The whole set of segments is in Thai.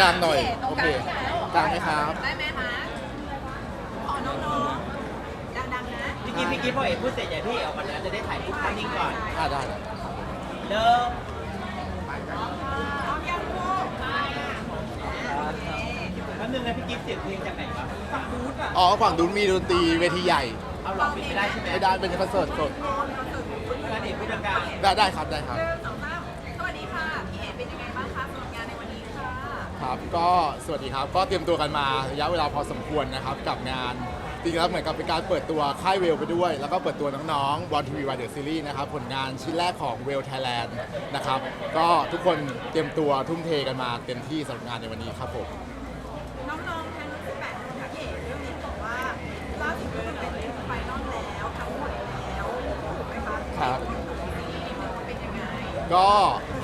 กลางหน่อยตรโองกเคลางกลางไหมครับ ได้ไหมคะขอน้องๆดังๆนะพี่กิ๊ฟพี่กิ๊ฟพอเอกพูดเสร็จอย่าพี่ออกมาแล้วจะได้ถ่ายรูปภาพนิ่งก่อนอ่าได้เริ่มเอายังลูกแป๊บนึงนะพี่กิ๊ฟเสียงเพลงจากไหนวะฝั่งนู้นอะอ๋อฝั่งนู้นมีดนตรีเวทีใหญ่ เอาหลอกปิดไม่ได้ใช่ไหมไม่ได้เป็นคอนเสิร์ตสดการเอกพูดดังได้ได้ครับได้ครับ ก็สวัสดีครับ ก็เตรียมตัวกันมาระยะเวลาพอสมควรนะครับกับงานจริงๆแล้วเหมือนกับเป็นการเปิดตัวค่ายเวลไปด้วย แล้วก็เปิดตัวน้องๆบอลทีวีวายเดอร์ซีรีส์นะครับ ผลงานชิ้นแรกของเวลไทยแลนด์นะครับ ก็ทุกคนเตรียมตัวทุ่มเทกันมาเต็มที่สำหรับงานในวันนี้ครับผมน้องๆทั้ง18คนค่ะพี่เอ๋เรื่องนี้บอกว่าล่าสุดก็เป็นไฟนอลแล้วทั้งหมดแล้วถูกไหมคะครับ เป็นยังไง ก็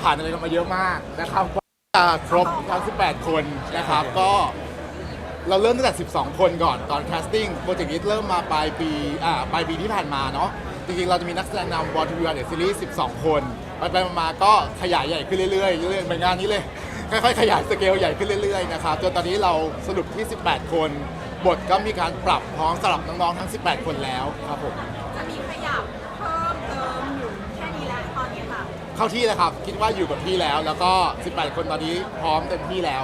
ผ่านอะไรกันมาเยอะมากนะครับ ก็จะครบทั้ง18 คนนะครับ ก็เราเริ่มตั้งแต่ 12 คนก่อนตอนแคสติ้งโปรเจกต์นี้เริ่มมาปลายปีอ่าปลายปีที่ผ่านมาเนาะจริงๆ เราจะมีนักแสดงนำบอลทีวีเดอะซีรีส์12 คนไปไปๆมาๆก็ขยายใหญ่ขึ้นเรื่อยๆเรื่อยๆเหมือนงานนี้เลย ค่อยๆ ขยายสเกลใหญ่ขึ้นเรื่อยๆนะครับจนตอนนี้เราสรุปที่ 18 คน บทก็มีการปรับพร้อมสลับน้องๆทั้ง 18 คนแล้วครับผม จะมีขยับเพิ่มเติมหรือแค่นี้แหละตอนนี้ค่ะ เข้าที่แล้วครับ คิดว่าอยู่กับที่แล้ว แล้วก็ 18 คนตอนนี้พร้อมเต็มที่แล้ว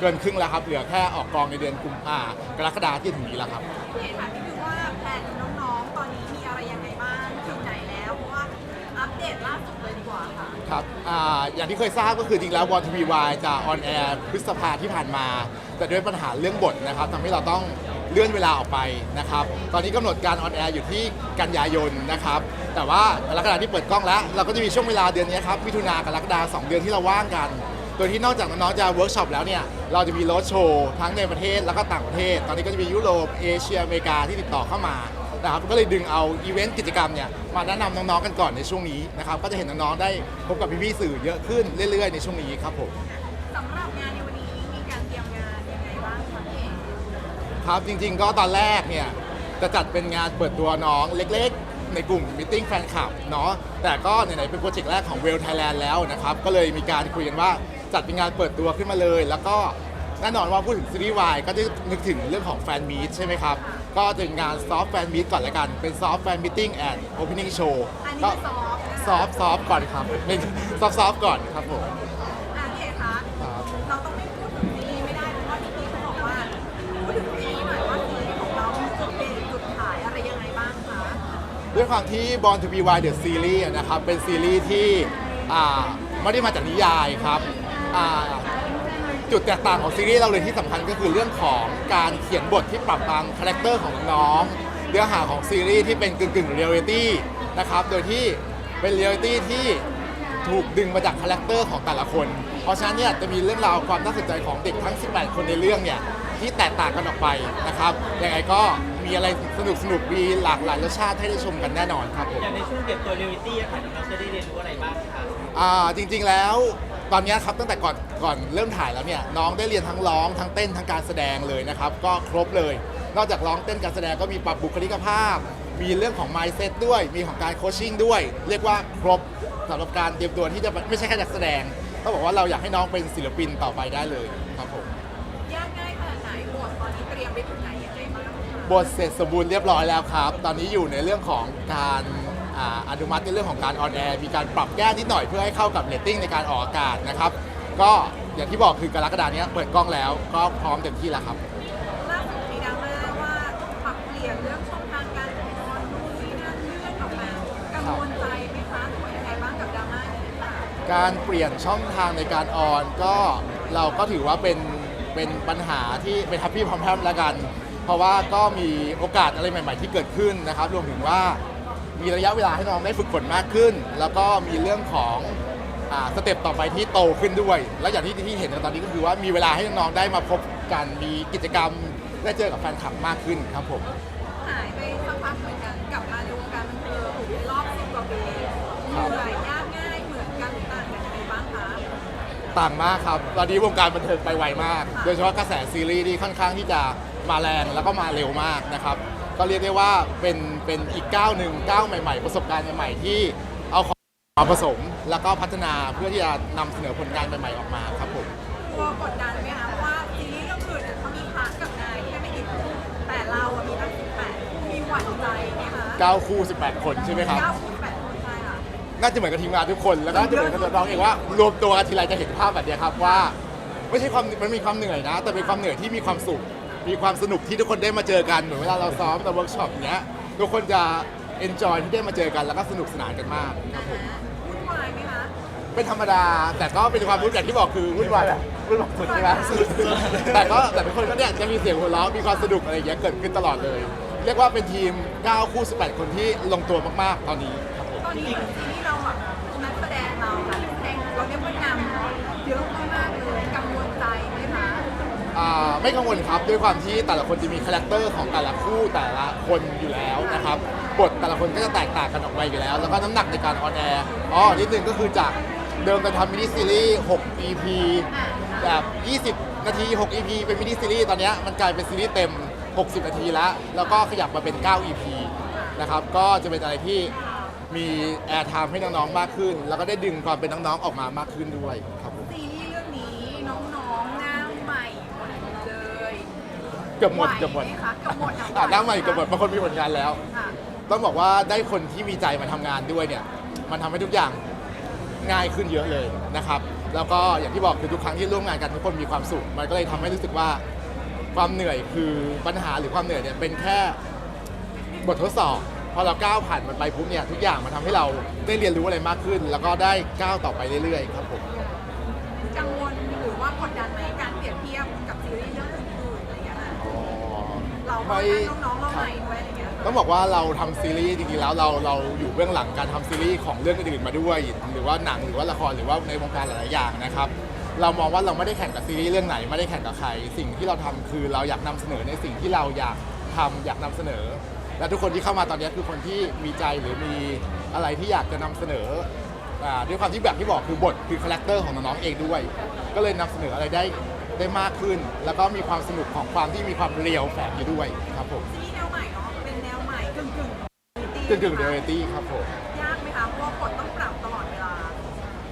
เกินครึ่งแล้วครับ เหลือแค่ออกกองในเดือนกุมภากรกฎาที่ถึงนี้แล้วครับพี่เอ๋ถามนิดนึงว่าแผนน้องๆ ตอนนี้มีอะไรยังไงบ้างถึงไหนแล้ว เพราะว่าอัปเดตล่าสุดเลยดีกว่าค่ะครับอาอย่างที่เคยทราบก็คือจริงแล้วบอลทีวีวายจะออนแอร์พฤษภาที่ผ่านมา แต่ด้วยปัญหาเรื่องบทนะครับทำให้เราต้อง เลื่อนเวลาออกไปนะครับ ตอนนี้กำหนดการออนแอร์อยู่ที่กันยายนนะครับ แต่ว่ากรกฎาที่เปิดกล้องแล้ว เราก็จะมีช่วงเวลาเดือนนี้ครับมิถุนากรกฎาสองเดือนที่เราว่างกัน โดยที่นอกจากน้องๆจะเวิร์กช็อปแล้วเนี่ย เราจะมีโรดโชว์ทั้งในประเทศแล้วก็ต่างประเทศ ตอนนี้ก็จะมียุโรป เอเชีย อเมริกาที่ติดต่อเข้ามานะครับ ก็เลยดึงเอาอีเวนต์กิจกรรมเนี่ยมาแนะนำน้องๆกันก่อนในช่วงนี้นะครับ ก็จะเห็นน้องๆได้พบกับพี่ๆสื่อเยอะขึ้นเรื่อย ๆ ในช่วงนี้ครับผม สำหรับงานในวันนี้มีการเตรียมงานยังไงบ้างคะพี่เอ๋ ครับจริง ๆ ก็ตอนแรกเนี่ยจะจัดเป็นงานเปิดตัวน้องเล็กๆ ในกลุ่มมิ팅แฟนคลับเนาะแต่ก็ไหนๆเป็นโปรเจกต์แรกของเวลไทยแลนด์แล้วนะครับก็เลยมีการคุยกันว่าจัดเป็นงานเปิดตัวขึ้นมาเลย แล้วก็แน่นอนว่าพูดถึงซีรีส์วายก็จะนึกถึงเรื่องของแฟนมีตใช่ไหมครับก็จะเป็นงานซอฟต์แฟนมีตก่อนละกันเป็นซอฟต์แฟนมิ팅แอนด์โอเพนนิ่งโชว์อันนี้ก็คือซอฟต์นะคะซอฟต์ซอฟต์ก่อนครับเป็นซอฟต์ซอฟต์ก่อนครับผม ด้วยความที่ Born to be Wild the Series อะนะครับ เป็นซีรีส์ที่อ่าไม่ได้มาจากนิยายครับอ่าจุดแตกต่างของซีรีส์เราเลยที่สำคัญก็คือเรื่องของการเขียนบทที่ปรับตามคาแรคเตอร์ของน้องๆเนื้อหาของซีรีส์ที่เป็นกึ่งกึ่งเรียลลิตี้นะครับ โดยที่เป็นเรียลลิตี้ที่ถูกดึงมาจากคาแรคเตอร์ของแต่ละคน เพราะฉะนั้นเนี่ยจะมีเรื่องราวความน่าสนใจของเด็กทั้ง 18 คนในเรื่องเนี่ย ที่แตกต่างกันออกไปนะครับยังไงก็มีอะไรสนุกสนุกๆมีหลากหลายรสชาติให้ได้ชมกันแน่นอนครับผมๆอย่างในช่วงเก็บตัวเรียลลิตี้อะค่ะน้องๆจะได้เรียนรู้อะไรบ้างคะอ่าจริง ๆแล้วตอนเนี้ยครับตั้งแต่ก่อนก่อนเริ่มถ่ายแล้วเนี่ยน้องได้เรียนทั้งร้องทั้งเต้นทั้งการแสดงเลยนะครับ ก็ครบเลย นอกจากร้องเต้นการแสดงก็มีปรับบุคลิกภาพ มีเรื่องของ mindset ด้วย มีของการโคชชิ่งด้วย เรียกว่าครบสำหรับการเตรียมตัวที่จะไม่ใช่แค่นักแสดงต้องบอกว่าเราอยากให้น้องเป็นศิลปินต่อไปได้เลยครับผม ไปถึงไหนยังไงบ้างคะบทเสร็จสมบูรณ์เรียบร้อยแล้วครับ ตอนนี้อยู่ในเรื่องของการอ่าอนุมัติในเรื่องของการออนแอร์ มีการปรับแก้นิดหน่อยเพื่อให้เข้ากับเรตติ้งในการออกอากาศนะครับ ก็อย่างที่บอกคือกรกฎาเนี้ยเปิดกล้องแล้วก็พร้อมเต็มที่แล้วครับ ล่าสุดมีดราม่าว่าปรับเปลี่ยนเรื่องช่องทางการออนนู่นนี่นั่นเลื่อนออกมากังวลใจไหมคะหรือยังไงบ้างกับดราม่านี้ค่ะการเปลี่ยนช่องทางในการออนก็เราก็ถือว่าเป็น เป็นปัญหาที่เป็นทัพพี่พร้อมแพมแล้วกัน เพราะว่าก็มีโอกาสอะไรใหม่ ๆ ที่เกิดขึ้นนะครับรวมถึงว่ามีระยะเวลาให้น้องได้ฝึกฝนมากขึ้น แล้วก็มีเรื่องของอ่าสเต็ปต่อไปที่โตขึ้นด้วย แล้วอย่างที่ที่เห็นในตอนนี้ก็คือว่ามีเวลาให้น้องๆได้มาพบกันมีกิจกรรมได้เจอกับแฟนคลับมากขึ้นครับผมหายไปสักพักเหมือนกันกลับมาในวงการบันเทิงในรอบสิบกว่าปีเหนื่อยยาก ต่างมากครับตอนนี้วงการบันเทิงไปไวมาก โดยเฉพาะกระแสซีรีส์ที่ค่อนข้างที่จะมาแรงแล้วก็มาเร็วมากนะครับ ก็เรียกได้ว่าเป็นเป็นอีกก้าวหนึ่งก้าวใหม่ ๆ ประสบการณ์ใหม่ๆที่เอาของมาผสมแล้วก็พัฒนาเพื่อที่จะนำเสนอผลงานใหม่ๆออกมาครับผมพลัวกดดันไหมคะเพราะว่าซีรีส์เรื่องอื่นเนี่ยเขามีพาร์ทกับนายแค่ไม่กี่คู่แต่เราอะมีตั้ง18มีหวั่นใจไหมคะ9 คู่ 18 คนใช่ไหมครับ เก้าคู่18คนใช่ ค่ะน่าจะเหมือนกับทีมงานทุกคน แล้วก็จะเหมือนกับตัวน้องเองว่ารวมตัวกันทีไรจะเห็นภาพแบบเนี้ยครับว่า ไม่ใช่ความมันมีความเหนื่อยนะ แต่เป็นความเหนื่อยที่มีความสุข มีความสนุกที่ทุกคนได้มาเจอกันเหมือนเวลาเราซ้อมแต่เวิร์กช็อปเนี้ยทุกคนจะเอนจอยที่ได้มาเจอกันแล้วก็สนุกสนานกันมากครับผมวุ่นวายไหมคะเป็นธรรมดา แต่ก็เป็นความรู้อย่างที่บอกคือวุ่นวายแบบวุ่นวายสุดใช่ไหมแต่ก็แต่ทุกคนก็เนี่ยจะมีเสียงหัวเราะมีความสนุกอะไรอย่างเงี้ยเกิดขึ้นตลอดเลย เรียกว่าเป็นทีม 9 คู่ 18 คนที่ลงตัวมากๆ ตอนนี้ครับ ผมตอนนี้เหมือนซีรีส์เราแบบนักแสดงเราค่ะนักแสดงเราเรียกว่านำเยอะมากๆเลยกังวลใจไหมคะอ่าไม่กังวลครับด้วยความที่แต่ละคนจะมีคาแรคเตอร์ของแต่ละคู่แต่ละคนอยู่แล้วนะครับบทแต่ละคนก็จะแตกต่างกันออกไปอยู่แล้ว แล้วก็น้ำหนักในการออนแอร์อ๋อนิดนึงก็คือจากเดิมเราทำมินิซีรีส์6 EP แบบ 20 นาที 6 EP เป็นมินิซีรีส์ตอนนี้มันกลายเป็นซีรีส์เต็ม 60 นาทีแล้ว แล้วก็ขยับมาเป็น 9 EP นะครับก็จะเป็นอะไรที่ มีแอร์ไทม์ให้น้องๆมากขึ้น แล้วก็ได้ดึงความเป็นน้องๆออกมามากขึ้นด้วยครับผมซีรีส์เรื่องนี้น้องๆหน้าใหม่หมดเลยเกือบหมดเกือบหมดไหคะเกือบหมดอะอ่าหน้าใหม่เกือบหมดบางคนมีผลงานแล้ว ค่ะต้องบอกว่าได้คนที่มีใจมาทำงานด้วยเนี่ย มันทำให้ทุกอย่างง่ายขึ้นเยอะเลยนะครับ แล้วก็อย่างที่บอกคือทุกครั้งที่ร่วมงานกันทุกคนมีความสุข มันก็เลยทำให้รู้สึกว่าความเหนื่อยคือปัญหาหรือความเหนื่อยเนี่ยเป็นแค่บททดสอบ พอเราก้าวผ่านมันไปปุ๊บเนี่ยทุกอย่างมันทำให้เราได้เรียนรู้อะไรมากขึ้น แล้วก็ได้ก้าวต่อไปเรื่อยๆครับผมกังวลหรือว่ากดดันไหมการเปรียบเทียบกับซีรีส์เรื่องอื่นๆอะไรอย่างเงี้ยค่ะเราก็ได้น้องๆเราใหม่ด้วยอะไรอย่างเงี้ยต้องบอกว่าเราทำซีรีส์จริงๆแล้วเราเราอยู่เบื้องหลังการทำซีรีส์ของเรื่องอื่นๆมาด้วย หรือว่าหนังหรือว่าละครหรือว่าในวงการหลายๆอย่างนะครับเรามองว่าเราไม่ได้แข่งกับซีรีส์เรื่องไหนไม่ได้แข่งกับใคร สิ่งที่เราทำคือเราอยากนำเสนอในสิ่งที่เราอยากทำอยากนำเสนอ และทุกคนที่เข้ามาตอนนี้คือคนที่มีใจหรือมีอะไรที่อยากจะนำเสนออ่าด้วยความที่แบบที่บอกคือบทคือคาแรคเตอร์ของน้องๆเองด้วย ก็เลยนำเสนออะไรได้ได้มากขึ้น แล้วก็มีความสนุกของความที่มีความเรียวแฝงอยู่ด้วยครับผมซีรีส์แนวใหม่เนาะเป็นแนวใหม่กึ่งกึ่งกึ่งกึ่งเรียลตี้ครับผม ยากไหมคะเพราะว่ากดต้องปรับตลอดเวลา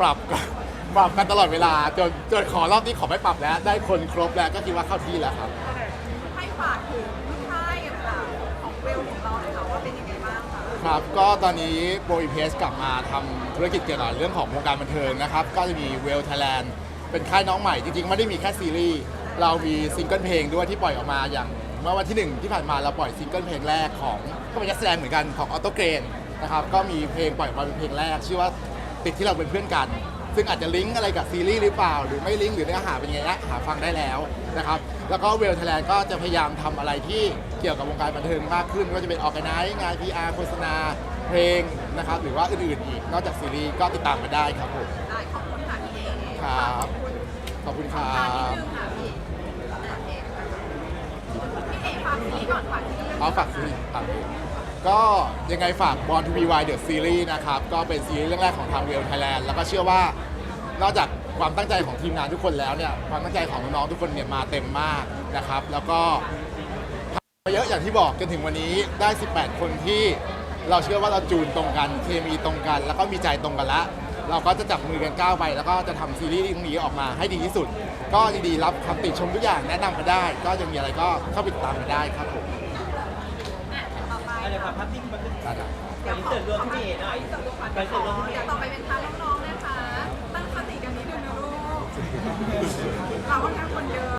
ปรับกัน ปรับกันตลอดเวลาจนจนขอรอบนี้ขอไม่ปรับแล้ว ได้คนครบแล้วก็คิดว่าเข้าที่แล้วครับ ให้ฝากถึง ครับ ก็ตอนนี้โปรอีเพสกลับมาทำธุรกิจเกี่ยวกับเรื่องของวงการบันเทิงนะครับ ก็จะมีเวลไทยแลนด์เป็นค่ายน้องใหม่ จริงๆ ไม่ได้มีแค่ซีรีส์ เรามีซิงเกิลเพลงด้วยที่ปล่อยออกมาอย่าง เมื่อวันที่หนึ่งที่ผ่านมาเราปล่อยซิงเกิลเพลงแรกของก็เป็นนักแสดงเหมือนกันของออโตเกรนนะครับ ก็มีเพลงปล่อยออกมาเป็นเพลงแรก ชื่อว่าติดที่เราเป็นเพื่อนกัน ซึ่งอาจจะลิงก์อะไรกับซีรีส์หรือเปล่า หรือไม่ลิงก์หรือเนื้อหาเป็นยังไงนะหาฟังได้แล้วนะครับ แล้วก็เวลไทยแลนด์ก็จะพยายามทำอะไรที่ กี่ยวกับวงการบันเทิงมากขึ้นไม่ว่าจะเป็นออกไนซ์งาน PR โฆษณาเพลงนะครับหรือว่าอื่นๆอีกนอกจากซีรีส์ก็ติดตามมาได้ครับผมได้ขอบคุณค่ะพี่เอครับขอบคุณขอบคุณครัตานิดบนึงค่ะพี่พี่เอกฝากซีรีส์ก่อนฝากซีรีส์เอาฝากซีรีส์ครับก็ยังไงฝาก Born to be Wild The Series นะครับก็เป็นซีรีส์เรื่องแรกของทางเวลไทยแลนด์แล้วก็เชื่อว่านอกจากความตั้งใจของทีมงานทุกคนแล้วเนี่ยความตั้งใจของน้องๆทุกคนเนี่ยมาเต็มมากนะครับแล้วก็ทำมา เยอะอย่างที่บอกจนถึงวันนี้ได้ 18 คนที่เราเชื่อว่าเราจูนตรงกันเคมีตรงกัน แล้วก็มีใจตรงกันละ เราก็จะจับมือกันก้าวไป แล้วก็จะทำซีรีส์เรื่องนี้ออกมาให้ดีที่สุด ก็ยินดีรับคำติชมทุกอย่างแนะนำมาได้ ก็จะมีอะไรก็เข้าไปติดตามกันได้ครับผมอะต่อไปเดี๋ยวพาภาพนิ่งมาขึ้นได้ครับ ไปอินเสิร์ตรวมพี่เอหน่อยอินเสิร์ตรวมก่อนไปอินเสิร์ตรวมพี่เอเดี๋ยวต่อไปเป็นทางน้องๆนะคะ ตั้งสติกันนิดนึงนะลูก เราก็แค่คนเยอะ